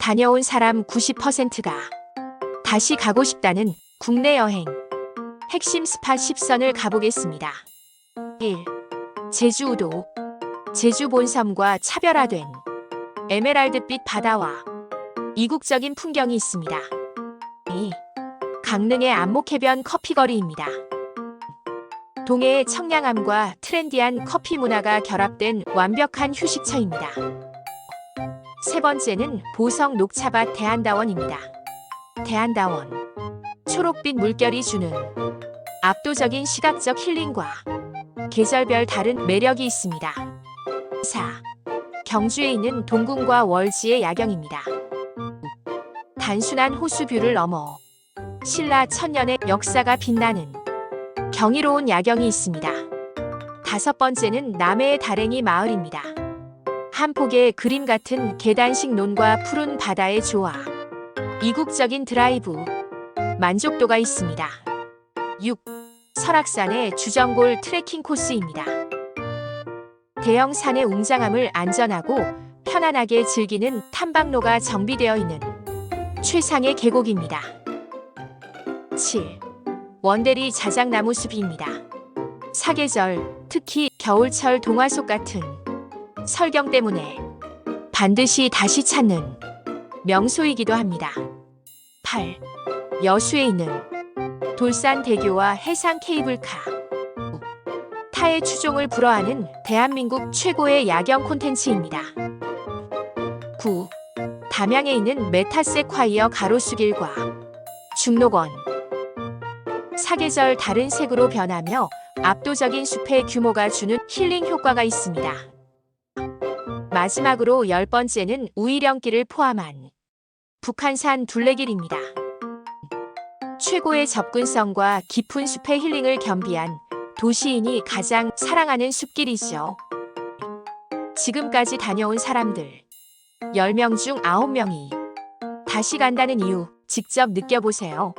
다녀온 사람 90%가 다시 가고 싶다는 국내 여행. 핵심 스팟 10선을 가보겠습니다. 1. 제주 우도. 제주 본섬과 차별화된 에메랄드빛 바다와 이국적인 풍경이 있습니다. 2. 강릉의 안목해변 커피거리입니다. 동해의 청량함과 트렌디한 커피 문화가 결합된 완벽한 휴식처입니다. 세 번째는 보성 녹차밭 대한다원입니다. 대한다원. 초록빛 물결이 주는 압도적인 시각적 힐링과 계절별 다른 매력이 있습니다. 4. 경주에 있는 동궁과 월지의 야경입니다. 단순한 호수뷰를 넘어 신라 천년의 역사가 빛나는 경이로운 야경이 있습니다. 다섯 번째는 남해의 다랭이 마을입니다. 한 폭의 그림 같은 계단식 논과 푸른 바다의 조화, 이국적인 드라이브, 만족도가 있습니다. 6. 설악산의 주정골 트레킹 코스입니다. 대형 산의 웅장함을 안전하고 편안하게 즐기는 탐방로가 정비되어 있는 최상의 계곡입니다. 7. 원대리 자작나무 숲입니다. 사계절, 특히 겨울철 동화 속 같은 설경 때문에 반드시 다시 찾는 명소이기도 합니다. 8. 여수에 있는 돌산 대교와 해상 케이블카. 타의 추종을 불허하는 대한민국 최고의 야경 콘텐츠입니다. 9. 담양에 있는 메타세콰이어 가로수길과 중록원. 사계절 다른 색으로 변하며 압도적인 숲의 규모가 주는 힐링 효과가 있습니다. 마지막으로 열 번째는 우이령길을 포함한 북한산 둘레길입니다. 최고의 접근성과 깊은 숲의 힐링을 겸비한 도시인이 가장 사랑하는 숲길이죠. 지금까지 다녀온 사람들 10명 중 9명이 다시 간다는 이유 직접 느껴보세요.